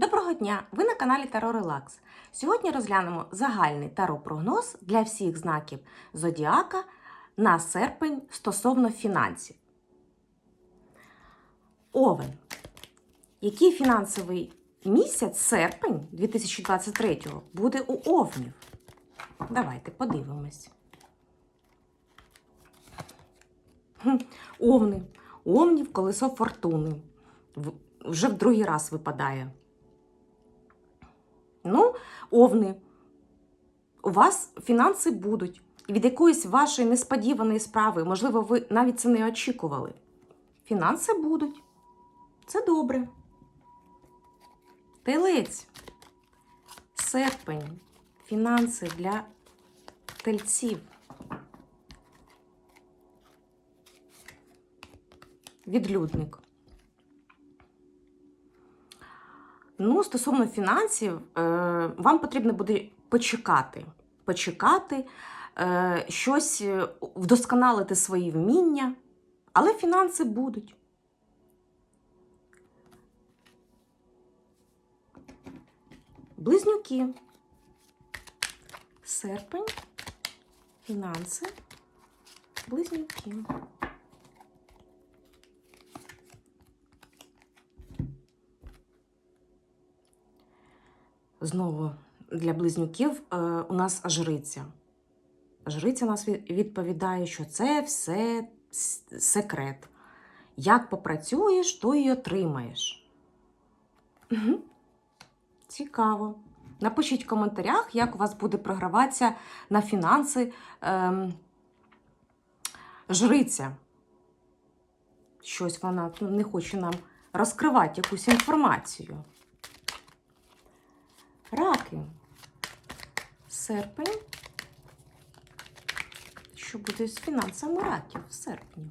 Доброго дня! Ви на каналі Таро Релакс. Сьогодні розглянемо загальний таро-прогноз для всіх знаків Зодіака на серпень стосовно фінансів. Овен. Який фінансовий місяць серпень 2023 буде у Овнів? Давайте подивимось. Овни. Овнів колесо фортуни. Вже в другий раз випадає. Ну, овни, у вас фінанси будуть. Від якоїсь вашої несподіваної справи, можливо, ви навіть це не очікували. Фінанси будуть. Це добре. Телець. Серпень. Фінанси для тельців. Відлюдник. Ну, стосовно фінансів, е, вам потрібно буде почекати. Почекати, е, щось е, вдосконалити свої вміння, але фінанси будуть. Близнюки. Серпень, фінанси, близнюки. Знову для близнюків е, у нас жриця. Жриця нас відповідає, що це все секрет. Як попрацюєш, то й отримаєш. Мгм. Цікаво. Напишіть в коментарях, як у вас буде програватися на фінанси ем, жриця. Щось вона не хоче нам розкривати якусь інформацію. Раки. Серпень. Що буде з фінансами раків в серпні?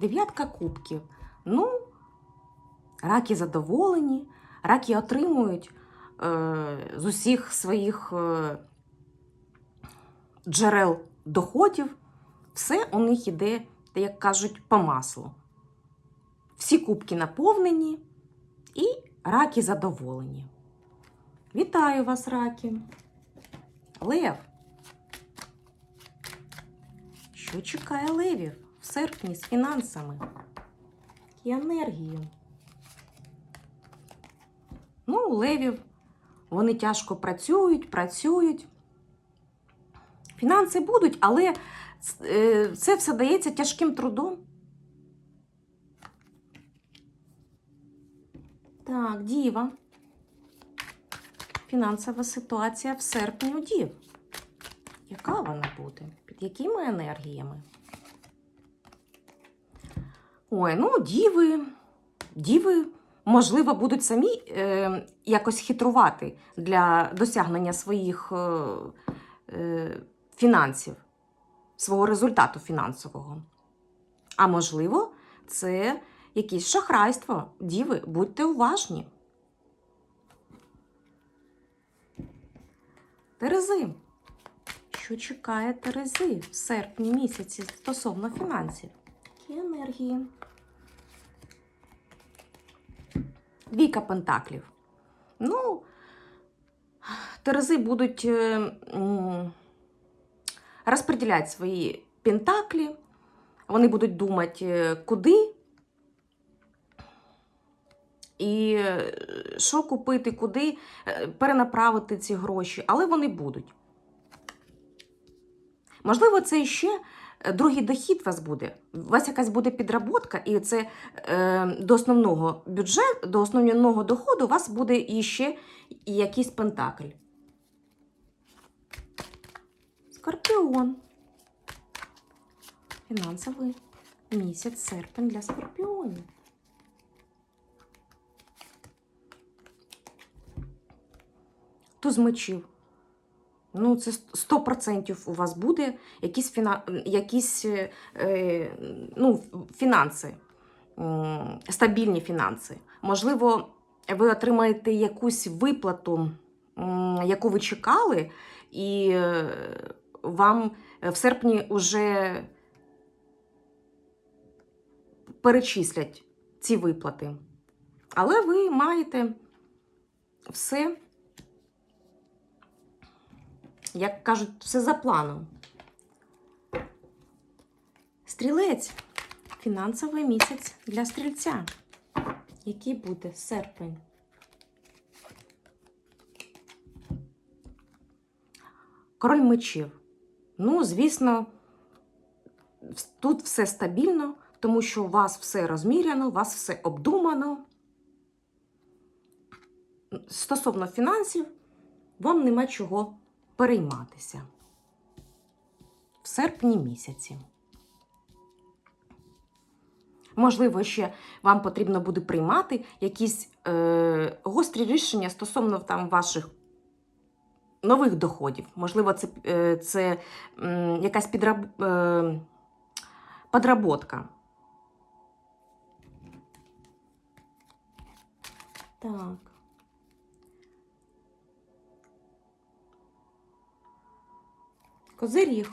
Дев'ятка кубків. Ну, раки задоволені, раки отримують е, з усіх своїх е, джерел доходів. Все у них іде, як кажуть, по маслу. Всі кубки наповнені і раки задоволені. Вітаю вас, раки! Лев. Що чекає левів в серпні з фінансами і енергією? Ну, у левів вони тяжко працюють, працюють. Фінанси будуть, але е, це все дається тяжким трудом. Так, діва. Фінансова ситуація в серпні у дів. Яка вона буде? Під якими енергіями? Ой, ну, діви. Діви, можливо, будуть самі е, якось хитрувати для досягнення своїх е, е, фінансів, свого результату фінансового. А можливо, це якесь шахрайство. Діви, будьте уважні. Терези. Що чекає Терези в серпні місяці стосовно фінансів? Які енергії? Віка Пентаклів. Ну, Терези будуть е, розподіляти свої пентаклі. Вони будуть думати, е, куди і що купити, куди е, перенаправити ці гроші, але вони будуть. Можливо, це ще е, другий дохід у вас буде. У вас якась буде підработка, і це е, до основного бюджету, до основного доходу у вас буде іще якийсь пентакль. Скорпіон. Фінансовий місяць серпень для скорпіонів. Туз мечів. Ну, це 100% у вас буде якісь, фіна... якісь е, е, ну, фінанси, стабільні фінанси. Можливо, ви отримаєте якусь виплату, яку ви чекали, і е, вам в серпні вже перечислять ці виплати. Але ви маєте все, як кажуть, все за планом. Стрілець. Фінансовий місяць для стрільця. Який буде серпень? Король мечів. Ну, звісно, тут все стабільно, тому що у вас все розміряно, у вас все обдумано. Стосовно фінансів, вам нема чого перейматися. В серпні місяці. Можливо, ще вам потрібно буде приймати якісь е, гострі рішення стосовно там ваших нових доходів. Можливо, це, е, це м, якась підраб, е, подработка. Так. Козиріг.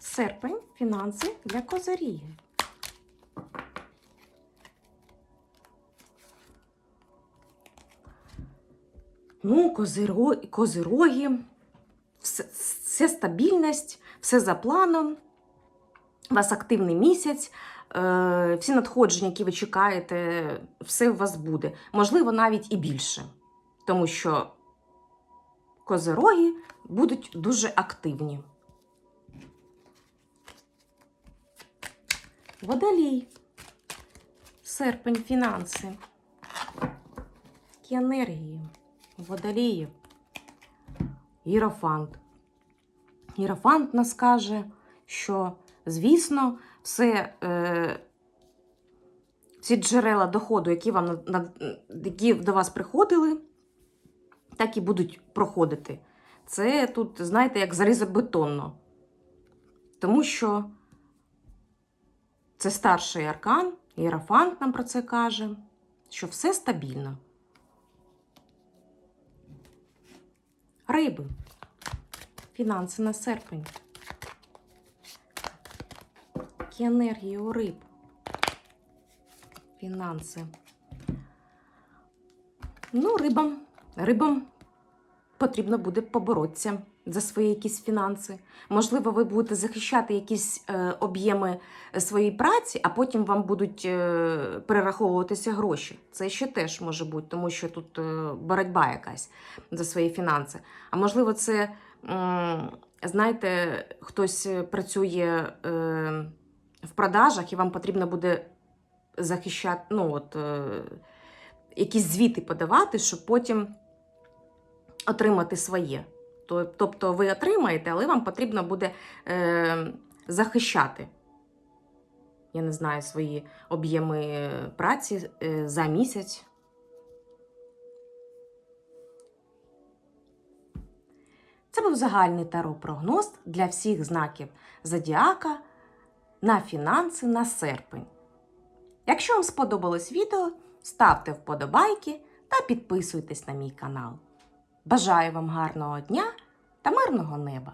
Серпень, фінанси для козирігів. Ну, козиро... козироги, все, все стабільність, все за планом. У вас активний місяць, е, всі надходження, які ви чекаєте, все у вас буде. Можливо, навіть і більше. Тому що козироги будуть дуже активні. Водолій. Серпень фінанси. Які енергії. Водоліїв. Єрофант. Єрофант нас каже, що, звісно, все, е, всі джерела доходу, які, вам, які до вас приходили, так і будуть проходити. Це тут, знаєте, як залізобетонно. Тому що це старший аркан, Єрофант нам про це каже, що все стабільно. Риби. Фінанси на серпень. Які енергії у риб. Фінанси. Ну, рибам. Рибам потрібно буде поборотися за свої якісь фінанси. Можливо, ви будете захищати якісь е, об'єми своєї праці, а потім вам будуть е, перераховуватися гроші. Це ще теж може бути, тому що тут е, боротьба якась за свої фінанси. А можливо, це, м, знаєте, хтось працює е, в продажах, і вам потрібно буде захищати, ну, от, е, якісь звіти подавати, щоб потім отримати своє. Тобто ви отримаєте, але вам потрібно буде е, захищати, я не знаю, свої об'єми праці е, за місяць. Це був загальний таро-прогноз для всіх знаків зодіака на фінанси на серпень. Якщо вам сподобалось відео, ставте вподобайки та підписуйтесь на мій канал. Бажаю вам гарного дня та мирного неба!